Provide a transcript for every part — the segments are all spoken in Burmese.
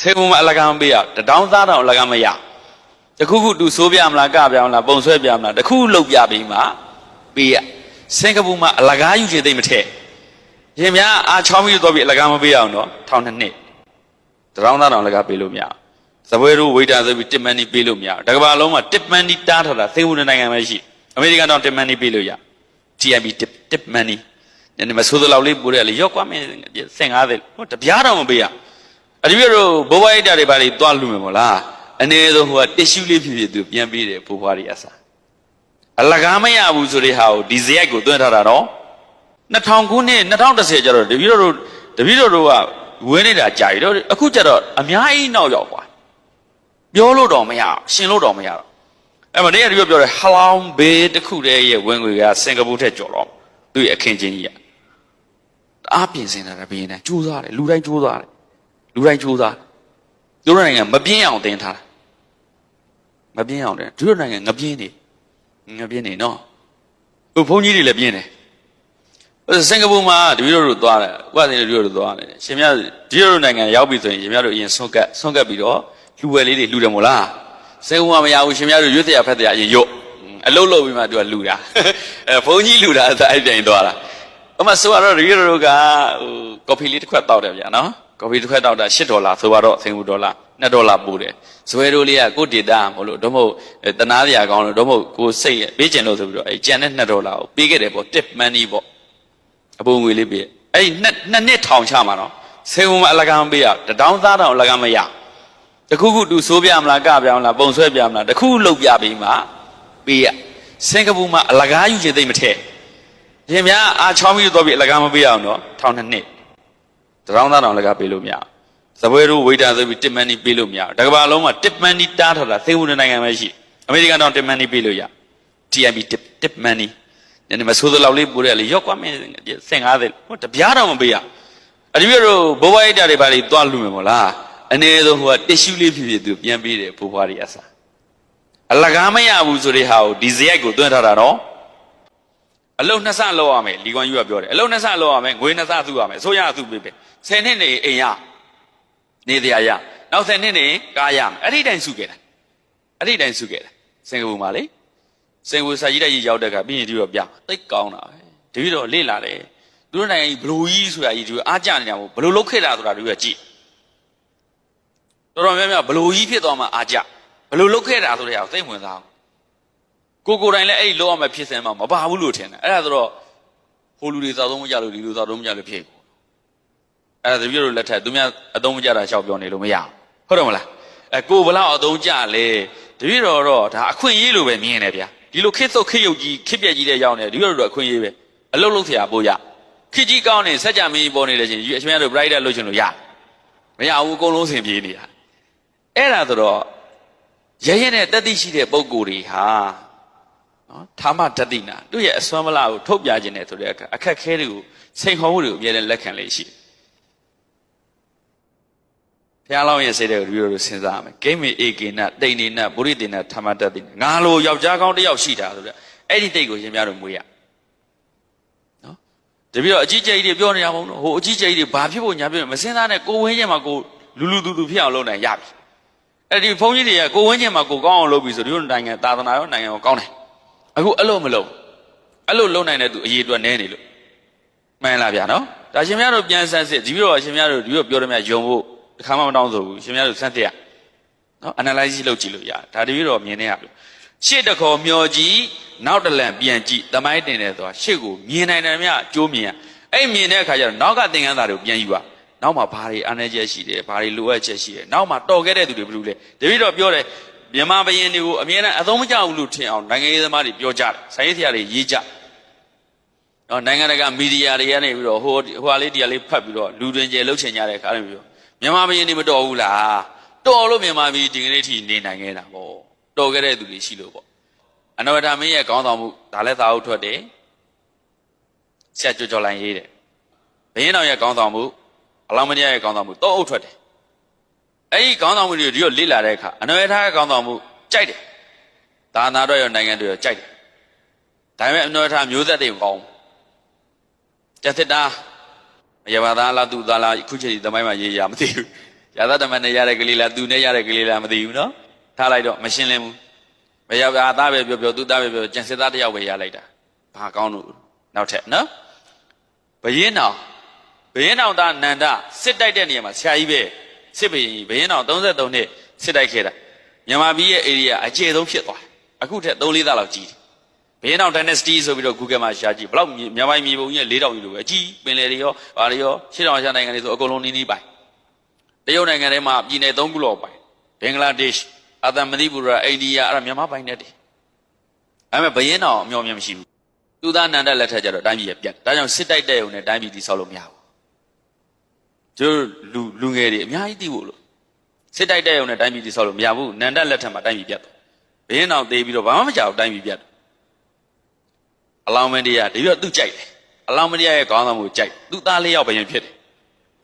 ဆေးဘုံမှာအလကားမပေးရတတောင်းသားတောင်အလကားမရတခုခုသူဆိုးပြမလားကပြမလားပုံဆွဲပြမလားတခုခုလုပ်ပြပြီးမှပေးရစင်ကာပူမှာအလကားယူချင်သိမ့်မထက်ရင်များအာချောင်းပြီးတော့ပြီးအလကားမပေးရအောင်တော့ထောင်နှစ်နှစ်တတောင်းသားတောင်အလကားပေးလို့မရဘူးဇပွဲတို့ဝိတာဆိုပြီးတစ်မန်နီပေးလို့မရဘူးတကဘာလုံးမှာတစ်မန်နီတားထားတာသေဘူးနိုင်ငံပဲရှိအမေရိကန်တော့တစ်မန်နီပေးလို့ရ TIB tip tip money နည်းနည်းမဆိုးသလောက်လေးပို့တယ်လေရော့ကွာမင်း50ဟိုတပြားတော့မပေးရ အဒီပြတို့ဘိုးဘွားအိတ်တာတွေဘာတွေသွားလူမယ်မို့လားအနေဆုံးဟိုကတစ်ရှူးလေးဖြစ်ဖြစ်သူပြန်ပေးတယ်ဘိုးဘွားတွေအစားအလကားမရဘူးဆိုတဲ့ဟာကိုဒီဇယက်ကိုသွင်းထားတာတော့2000ခုနှစ်2010ကျတော့တပည့်တော်တို့တပည့်တော်တို့ကဝင်းနေတာကြာပြီတော့အခုကျတော့အများကြီးနောက်ရောက်သွားပြောလို့တော့မရရှင်လို့တော့မရတော့အဲ့မနေ့ကတပြောပြောတယ်ဟလောင်ဘေးတစ်ခုတည်းရဲ့ဝင်ငွေကစင်ကာပူထက်ကျော်တော့သူ့ရဲ့အခင်းချင်းကြီးကတအားပြင်ဆင်တာတဘင်းနဲ့ကြိုးစားတယ်လူတိုင်းကြိုးစားတယ် လူတိုင်းကြိုးစားသူတို့နိုင်ငံမပြင်းအောင်တင်ထားတာမပြင်းအောင်တယ်သူတို့နိုင်ငံငပြင်းနေငပြင်းနေနော်ဟိုဘုန်းကြီးတွေလည်းပြင်းတယ်ဟိုစင်ကာပူမှာတပည့်တော်တို့သွားတယ်ဥပဒေတပည့်တော်တို့သွားတယ်ရှင်များဒီလိုနိုင်ငံရောက်ပြီဆိုရင်ရှင်များတို့အရင်ဆွန့်ကပ်ဆွန့်ကပ်ပြီးတော့လူဝယ်လေးတွေလှူတယ်မို့လားစေဝါမရဘူးရှင်များတို့ရွတ်တရားဖက်တရားအရင်ရွတ်အလုတ်လုတ်ပြီးမှသူကလူတာအဲဘုန်းကြီးလူတာအဲ့ပြိုင်သွားတာအမဆိုတော့ရီရိုကဟိုကော်ဖီလေးတစ်ခွက်တောက်တယ်ဗျာနော် ကော်ဖီတစ်ခွက်တောက်တာ10ဒေါ်လာဆိုတော့စင်ဘူးဒေါ်လာ2ဒေါ်လာပို့တယ်ဇွဲတို့လေးကကိုဒေတာမလို့တော့မဟုတ်တနာစရာကောင်းလို့တော့မဟုတ်ကိုစိတ်ပေးကျင်လို့ဆိုပြီးတော့အဲကျန်တဲ့2ဒေါ်လာကိုပေးခဲ့တယ်ပေါ့ tip money ပေါ့အပုံငွေလေးပေးအဲ့နှစ်နှစ်နှစ်ထောင်ချမှာနော်ဆေးဝါးမအလကားမပေးရတတောင်းသားတောင်အလကားမရတခုခုသူဆိုးပြမလားကပြမလားပုံဆွဲပြမလားတခုခုလုပ်ပြပြီးမှပေးရစင်ကာပူမှာအလကားယူချင်သိမ့်မထက်ရင်များအာချောင်းပြီးတော့ပြီးအလကားမပေးအောင်တော့ထောင်နှစ်နှစ် တရောင်းသားတောင်အလကားပေးလို့မရဘူးဇပွဲတို့ဝိတာဆိုပြီးတစ်မန်နီပေးလို့မရဘူးတကဘာလုံးမှာတစ်မန်နီတားထားတာသေဘူးနိုင်ငံပဲရှိအမေရိကန်တော့တစ်မန်နီပေးလို့ရ TIB tip tip money နည်းနည်းမဆိုးသလောက်လေးပို့တယ်လေရော့ကွာမင်း50ဟိုတပြားတော့မပေးရအဒီပြတို့ဘိုးဘွားအိတ်တာတွေဘာတွေသွားလူမယ်မို့လားအနေဆုံးဟိုကတစ်ရှူးလေးဖြစ်ဖြစ်သူပြန်ပေးတယ်ဘိုးဘွားတွေအစားအလကားမရဘူးဆိုတဲ့ဟာကိုဒီဇယက်ကိုသွင်းထားတာတော့ အလုံးနှစ်ဆလောက်ရမယ်လီကွန်ယူကပြောတယ်အလုံးနှစ်ဆလောက်ရမယ်ငွေနှစ်ဆစုရမယ်ဆိုရစုပေးပဲ10နှစ်နေအိမ်ရနေတရားရနောက်10နှစ်နေကားရမယ်အဲ့ဒီတိုင်းစုခဲ့တာအဲ့ဒီတိုင်းစုခဲ့တာစင်ကာပူမှာလေစင်ကာပူစာကြီးတက်ကြီးရောက်တဲ့ကပြီးရင်ဒီတော့ပြသိကောင်းတာပဲတပည့်တော်လေ့လာတယ်သူတို့နိုင်ငံကြီးဘလူကြီးဆိုတာကြီးဒီအားကြနေတာမို့ဘလူလုတ်ခဲ့တာဆိုတာတို့ကကြည့်တော်တော်များများဘလို့ကြီးဖြစ်သွားမှအာကြဘလို့လုတ်ခဲ့တာဆိုတဲ့ဟာကိုသိဝင်စား ကိုကိုယ်တိုင်လည်းအဲ့လောက်ရမယ်ဖြစ်စင်မှာမပါဘူးလို့ထင်တယ်အဲ့ဒါဆိုတော့ဟိုလူတွေသာသုံးမကြလို့ဒီလူသာသုံးမကြလို့ဖြစ်ကုန်အဲ့ဒါတပည့်တို့လက်ထက်သူများအသုံးမကြတာရှောက်ပြောနေလို့မရဘူးဟုတ်တယ်မလားအဲကိုဘလောက်အသုံးကြလဲတပည့်တော်တော့ဒါအခွင့်အရေးလိုပဲမြင်တယ်ဗျာဒီလိုခစ်စုတ်ခစ်ယုတ်ကြီးခစ်ပြက်ကြီးတဲ့ရောက်နေတပည့်တော်တို့အခွင့်အရေးပဲအလုတ်လုတ်ဆရာပို့ရခစ်ကြီးကောင်းနေဆက်ကြမင်းပေါ်နေတယ်ချင်းအရှင်များတို့ brighter လုတ်ချင်လို့ရမရဘူးအကုန်လုံးဆင်ပြေနေတာအဲ့ဒါဆိုတော့ရဲရဲနဲ့တက်သိရှိတဲ့ပုံကိုယ်တွေဟာ နော်ဌာမတတိနာသူ့ရဲ့အစွမ်းမလားကိုထုတ်ပြခြင်းနဲ့ဆိုတဲ့အခါအခက်ခဲတွေကိုစိန်ခေါ်မှုတွေကိုအမြဲတမ်းလက်ခံလေးရှိတယ်ဘုရားလောင်းရဲ့စိတ်တွေကိုဒီလိုလိုစဉ်းစားရမယ်ဂိမ်းမီအေကေနတိန်နေနဗုရိတေနဌာမတတိနာငါလိုယောက်ျားကောင်းတစ်ယောက်ရှိတာဆိုတဲ့အဲ့ဒီတိတ်ကိုရှင်များတို့မွေးရနော်တပည့်တော့အကြီးကျယ်ကြီးတွေပြောနေရမဟုတ်ဘူးဟိုအကြီးကျယ်ကြီးတွေဘာဖြစ်ဖို့ညာဖြစ်မစဉ်းစားနဲ့ကိုဝင်းချင်းမှာကိုလူလူတူတူဖြစ်အောင်လုပ်နိုင်ရပြီအဲ့ဒီဘုန်းကြီးတွေကကိုဝင်းကျင်မှာကိုကောင်းအောင်လုပ်ပြီးဆိုဒီလိုနိုင်ငံသာသနာရောနိုင်ငံရောကောင်းတယ် အခုအဲ့လိုမလုပ်အဲ့လိုလုပ်နိုင်တဲ့သူအရေးအတွက်နည်းနေလို့မှန်လားဗျာနော်ဒါရှင်များတို့ပြန်ဆန်းစစ်ဒီလိုတော့ရှင်များတို့ဒီလိုပြောတယ်မြယုံဖို့တစ်ခါမှမတောင်းဆိုဘူးရှင်များတို့စမ်းစစ်ရနော် analysis လုပ်ကြည့်လို့ရတယ်ဒါတပြီးတော့မြင်နေရပြီရှေ့တစ်ခေါ်မျောကြည့်နောက်တစ်လန်ပြန်ကြည့်တမိုင်းတင်တယ်ဆိုတာရှေ့ကိုမြင်နိုင်တယ်မြအကျိုးမြင်ရအဲ့မြင်တဲ့အခါကျတော့နောက်ကသင်္ကန်းသားတွေကိုပြန်ယူပါနောက်မှာဘာတွေအားနည်းချက်ရှိတယ်ဘာတွေလိုအပ်ချက်ရှိတယ်နောက်မှာတော်ခဲ့တဲ့သူတွေဘယ်လိုလဲတပည့်တော်ပြောတယ် မြန်မာဘရင်တွေကိုအမြဲတမ်းအသုံးမကျဘူးလို့ထင်အောင်နိုင်ငံရေးသမားတွေပြောကြတယ်ဆိုင်ရေးဆရာတွေရေးကြနော်နိုင်ငံတကာမီဒီယာတွေကနေပြီးတော့ဟိုဟိုဟာလေးဒီဟာလေးဖတ်ပြီးတော့လူတွင်ကျယ်လှုပ်ချင်ကြတဲ့ခါတွေပြီးတော့မြန်မာဘရင်တွေမတော်ဘူးလားတော်လို့မြန်မာပြည်ဒီကနေ့ထိနေနိုင်ခဲ့တာပေါ့တော်ခဲ့တဲ့သူတွေရှိလို့ပေါ့အနောဒမင်းရဲ့ကောင်းဆောင်မှုဒါလည်းသာဟုတ်ထွက်တယ်ဆရာကြော်ကြော်လိုင်းရေးတယ်ဘရင်တော်ရဲ့ကောင်းဆောင်မှုအလောင်းမတရားရဲ့ကောင်းဆောင်မှုတော့အုပ်ထွက်တယ် အဲ့ဒီကောင်းဆောင်မှုတွေဒီလိုလေ့လာတဲ့အခါအနွယ်ထားရဲ့ကောင်းဆောင်မှုကြိုက်တယ်ဒါနာတော့ရောနိုင်ငံတွေရောကြိုက်တယ်ဒါပေမဲ့အနွယ်ထားမျိုးသက်တွေမကောင်းကျက်သစ်တာမယဘာသားလားသူသားလားခုချိန်ဒီသမိုင်းမှာရေးရမသိဘူးရာသတ္တမနဲ့ရတဲ့ကလေးလားသူနဲ့ရတဲ့ကလေးလားမသိဘူးနော်ထားလိုက်တော့မရှင်းလင်းဘူးဘယ်ရောက်သားပဲပြောပြောသူသားပဲပြောကျန်စစ်သားတစ်ယောက်ပဲရလိုက်တာဘာကောင်းလို့နောက်ထပ်နော်ဘယင်းတော်ဘယင်းတော်သားနန္ဒစစ်တိုက်တဲ့နေရာမှာဆရာကြီးပဲ စစ်ဘယင်းကြီးဘယင်းတော်33နှစ်စစ်တိုက်ခဲ့တာမြန်မာပြည်ရဲ့ area အကျယ်ဆုံးဖြစ်သွားတယ်အခုထက်3-4သားလောက်ကြီးတယ်ဘယင်းတော် dynasty ဆိုပြီးတော့ Google မှာရှာကြည့်ဘလောက်မြန်မာပြည်မြေပုံကြီး4000ကြီးလိုပဲအကြီးပင်လယ်တွေရောဘာတွေရောရှေ့တောင်ရှားနိုင်ငံတွေဆိုအကုန်လုံးနီးနီးပိုင်တရုတ်နိုင်ငံထဲမှာပြည်နယ်၃ခုလောက်ပိုင်ဘင်္ဂလားဒေ့ရှ်အာသံမဏိပူရအိန္ဒိယအဲ့ဒါမြန်မာပိုင်တဲ့တည်းအဲ့မဲ့ဘယင်းတော်အမျော်မြင်မရှိဘူးသူသားနန္ဒလက်ထက်ကျတော့တိုင်းပြည်ရပြတ်ဒါကြောင့်စစ်တိုက်တဲ့ုံနဲ့တိုင်းပြည်တည်ဆောက်လို့မရဘူး ကျိုးလူလူငယ်တွေအများကြီးသိဖို့လို့စစ်တိုက်တဲ့ုံနဲ့တိုင်းပြည်တည်ဆောက်လို့မရဘူးနန္ဒလက်ထက်မှာတိုင်းပြည်ပြတ်သွားဘယင်းတော်သေးပြီးတော့ဘာမှမကြောက်တိုင်းပြည်ပြတ်အလောင်းမင်းတရားတပြည့်သူကြိုက်တယ်အလောင်းမင်းတရားရဲ့ခေါင်းဆောင်မှုကြိုက်သူသားလေးယောက်ဘယင်းဖြစ်တယ်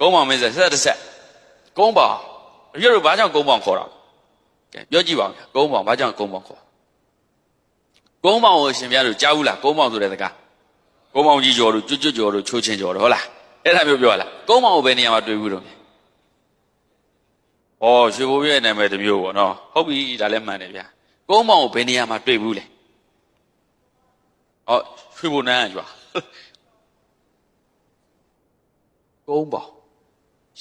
ကုန်းမောင်မင်းဆက်ဆက်တစ်ဆက်ကုန်းပေါင်ပြည့်တို့ဘာကြောင့်ကုန်းပေါင်ခေါ်တာကဲပြောကြည့်ပါဦးဗျာကုန်းပေါင်ဘာကြောင့်ကုန်းပေါင်ခေါ်ကုန်းပေါင်ကိုရှင်ပြတို့ကြားဘူးလားကုန်းပေါင်ဆိုတဲ့စကားကုန်းပေါင်ကြီးကျော်တို့ကျွတ်ကျွတ်ကျော်တို့ချိုးချင်းကျော်တို့ဟုတ်လား အဲ့ဒါမျိုးပြောလားကုန်းပေါင်ကိုဘယ်နေရာမှာတွေ့ဘူးတော့ဩရွှေဘိုးရဲ့နာမည်တစ်မျိုးပေါ့နော်ဟုတ်ပြီဒါလည်းမှန်တယ်ဗျာကုန်းပေါင်ကိုဘယ်နေရာမှာတွေ့ဘူးလဲဩရွှေဘိုနန်းကကျွာကုန်းပေါင်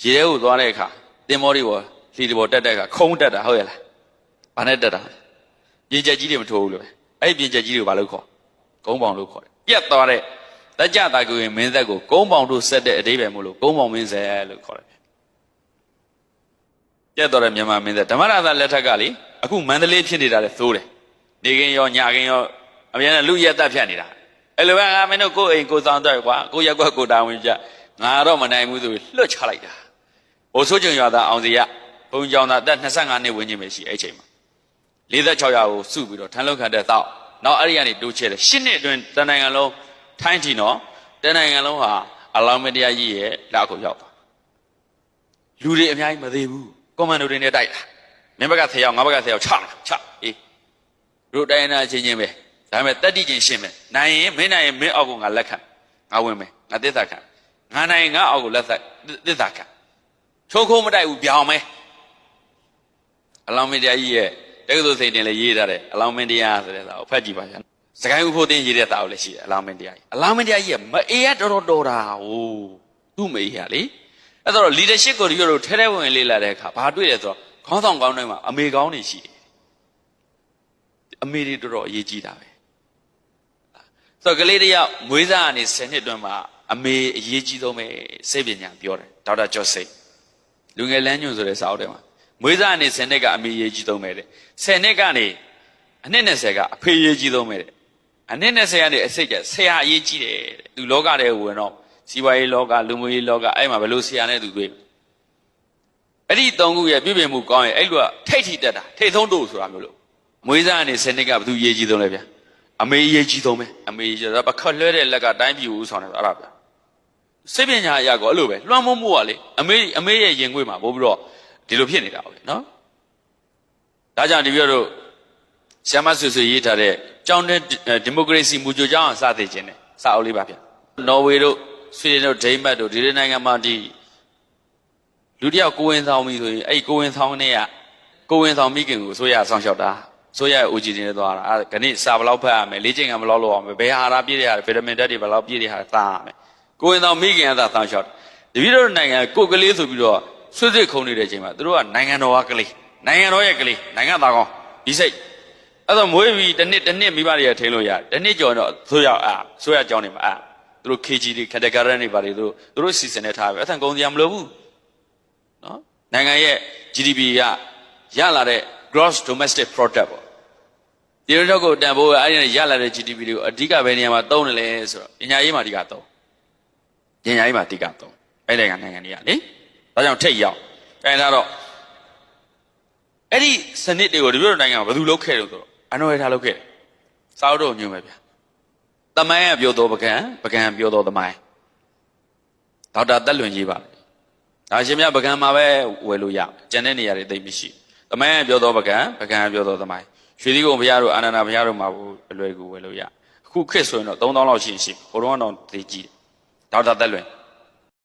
ရေထဲကိုသွားတဲ့အခါတင်မောတွေပေါ်လှီတွေပေါ်တက်တဲ့အခါခုံးတက်တာဟုတ်ရဲ့လားဘာနဲ့တက်တာပြင်ချက်ကြီးတွေမထိုးဘူးလို့ပဲအဲ့ဒီပြင်ချက်ကြီးတွေကိုဘာလို့ခေါ်ကုန်းပေါင်လို့ခေါ်တယ်ပြက်သွားတဲ့ လက်ကြတာကိုရင်မင်းသက်ကိုကုန်းပေါင်တို့ဆက်တဲ့အတိပယ်မို့လို့ကုန်းပေါင်မင်းဆက်လို့ခေါ်တယ်ပြက်သွားတဲ့မြန်မာမင်းသက်ဓမ္မရာသလက်ထက်ကလေအခုမန္တလေးဖြစ်နေတာလေသိုးတယ်နေကင်းရောညကင်းရောအများနဲ့လူရက်တက်ဖြတ်နေတာအဲ့လိုပဲငါမင်းတို့ကိုယ်အိမ်ကိုယ်ဆောင်တော့ကွာကိုရက်ကွက်ကိုတာဝန်ကြငါတော့မနိုင်ဘူးဆိုပြီးလွတ်ချလိုက်တာ။အိုဆိုးကျုံရွာသားအောင်စီရဘုံကြောင်သားအသက်25နှစ်ဝန်းကျင်ပဲရှိအဲ့ချိန်မှာ46ရာကိုစုပြီးတော့ထန်းလုံးခံတဲ့တောက်နောက်အဲ့ဒီကနေတိုးချဲတယ်10နှစ်အတွင်းတန်နိုင်ငံလုံး ထိုင်းထီနော်တန်နိုင်ငံလုံးဟာအလောင်းမတရားကြီးရဲ့လက်ကိုရောက်သွားလူတွေအများကြီးမသေးဘူးကွန်မန်ဒိုတွေနဲ့တိုက်တာမင်းဘက်က10ယောက်ငါဘက်က10ယောက်ချလာချအေးတို့တိုင်းနာချင်းချင်းပဲဒါပေမဲ့တက်တိချင်းရှင်းမယ်နိုင်ရင်မင်းနိုင်ရင်မင်းအောက်ကိုငါလက်ခံငါဝင်မယ်ငါသစ္စာခံငါနိုင်ရင်ငါအောက်ကိုလက်သက်သစ္စာခံချိုးခိုးမတိုက်ဘူးပြောင်းမယ်အလောင်းမင်းတရားကြီးရဲ့တက္ကသိုလ်စိန်တင်လည်းရေးထားတယ်အလောင်းမင်းတရားဆိုတဲ့စာကိုဖတ်ကြည့်ပါဗျာ စကိုင်းဥဖို့တင်ရေးတဲ့စာကိုလည်းရှိတယ်အလောင်းမင်းတရားကြီးအလောင်းမင်းတရားကြီးကမအေးရတော်တော်တော်တာဟိုသူ့မအေးရလေအဲ့တော့ leadership ကိုတို့တို့ထဲထဲဝင်ဝင်လေးလာတဲ့အခါဘာတွေ့လဲဆိုတော့ခေါင်းဆောင်ကောင်းတွေမှာအမေကောင်းတွေရှိတယ်အမေတွေတော်တော်အရေးကြီးတာပဲဆိုတော့ကလေးတယောက်မွေးစားကနေ10နှစ်အတွင်းမှာအမေအရေးကြီးဆုံးပဲစိတ်ပညာပြောတယ်ဒေါက်တာကျော်စိတ်လူငယ်လမ်းညွန်ဆိုတဲ့စာအုပ်ထဲမှာမွေးစားနေ10နှစ်ကအမေရေးကြီးသုံးမယ်တဲ့10နှစ်ကနေအနှစ်20ကအဖေရေးကြီးသုံးမယ်တဲ့ အနှစ်20ကနေအစိတ်ကဆရာအရေးကြီးတယ်တဲ့သူလောကထဲဝင်တော့စီးပွားရေးလောကလူမှုရေးလောကအဲ့မှာဘယ်လိုဆရာနဲ့သူတွေ့အဲ့ဒီသုံးခုရဲ့ပြည့်ပြည့်မှုကောင်းရင်အဲ့လိုကထိတ်ထိတက်တာထိတ်ဆုံးတို့ဆိုတာမျိုးလို့မွေးစားနေ10နှစ်ကဘယ်သူရေးကြီးသုံးလဲဗျာအမေရေးကြီးသုံးမယ်အမေရေးကြီးတော့ပခတ်လွှဲတဲ့လက်ကတိုင်းပြည်ဦးဆောင်တယ်အဲ့ဒါဗျာစိတ်ပညာအရာကောအဲ့လိုပဲလွှမ်းမိုးမှုကလေအမေအမေရဲ့ရင်ခွေးမှာပို့ပြီးတော့ဒီလိုဖြစ်နေတာပဲနော်ဒါကြောင့်ဒီပြောတို့ဆ iam ဆွေဆွေရေးထားတဲ့ ကြောင်းတဲ့ဒီမိုကရေစီမူကြိုကြောင်းအောင်စသည့်ခြင်းနဲ့စာအုပ်လေးပါဗျနော်ဝေတို့ဆွေဒင်တို့ဒိန်းမတ်တို့ဒီလိုနိုင်ငံမှာဒီလူတယောက်ကိုဝင်ဆောင်ပြီဆိုရင်အဲ့ကိုဝင်ဆောင်နဲ့ကကိုဝင်ဆောင်မိခင်ကိုဆိုရဆောင်လျှောက်တာဆိုရအိုဂျီတင်နဲ့သွားတာအဲ့ခဏစာဘယ်လောက်ဖတ်ရမလဲလေ့ကျင့်ခန်းဘယ်လောက်လုပ်ရမလဲဘယ်ဟာရာပြည့်ရဗီတာမင်ဓာတ်တွေဘယ်လောက်ပြည့်ရတာသားရမယ်ကိုဝင်ဆောင်မိခင်ကသာဆောင်လျှောက်တပည့်တော်နိုင်ငံကိုကလေးဆိုပြီးတော့ဆွေးဆွေးခုံနေတဲ့အချိန်မှာသူတို့ကနိုင်ငံတော်ကကလေးနိုင်ငံတော်ရဲ့ကလေးနိုင်ငံသားကောင်းဒီစိတ် အဲ့တော့မွေးပြီးတစ်နှစ်တစ်နှစ်မိဘတွေကထိန်းလို့ရတယ်တစ်နှစ်ကျော်တော့ဆိုရအာဆိုရကြောင်းနေမှာအာသူတို့ KG တွေ category တွေပါလေသူတို့သူတို့စီစဉ်နေထားပဲအဲ့ဒါကုန်စရာမလိုဘူးနော်နိုင်ငံရဲ့ GDP ကရလာတဲ့ gross domestic product ပေါ့ဒီလိုတော့ကိုတန်ဖိုးအဲ့ဒီရလာတဲ့ GDP တွေကိုအဓိကဘယ်နေရာမှာသုံးတယ်လဲဆိုတော့ပညာရေးမှာအဓိကသုံးပညာရေးမှာအဓိကသုံးအဲ့ဒီကနိုင်ငံတွေကလေဒါကြောင့်ထိတ်ရောက်အဲဒါတော့အဲ့ဒီစနစ်တွေကိုဒီလိုနိုင်ငံကဘယ်သူလုပ်ခဲ့လို့ဆိုတော့ အနော်ရထားလုပ်ခဲ့တယ်စာအုပ်တော့ညွှန်ပဲဗျာတမိုင်းကပြောတော့ပကံပကံပြောတော့တမိုင်းဒေါက်တာတက်လွင်ကြီးပါဒါရှင်မြတ်ပကံမှာပဲဝယ်လို့ရကျန်တဲ့နေရာတွေသိမ့်မရှိတမိုင်းကပြောတော့ပကံပကံကပြောတော့တမိုင်းရွှေသီးကုံဘုရားတို့အာနန္ဒဘုရားတို့မှာအလွယ်ကူဝယ်လို့ရအခုခေတ်ဆိုရင်တော့3000လောက်ရှိရှိဘုံတော့တော့သိကြည့်ဒေါက်တာတက်လွင်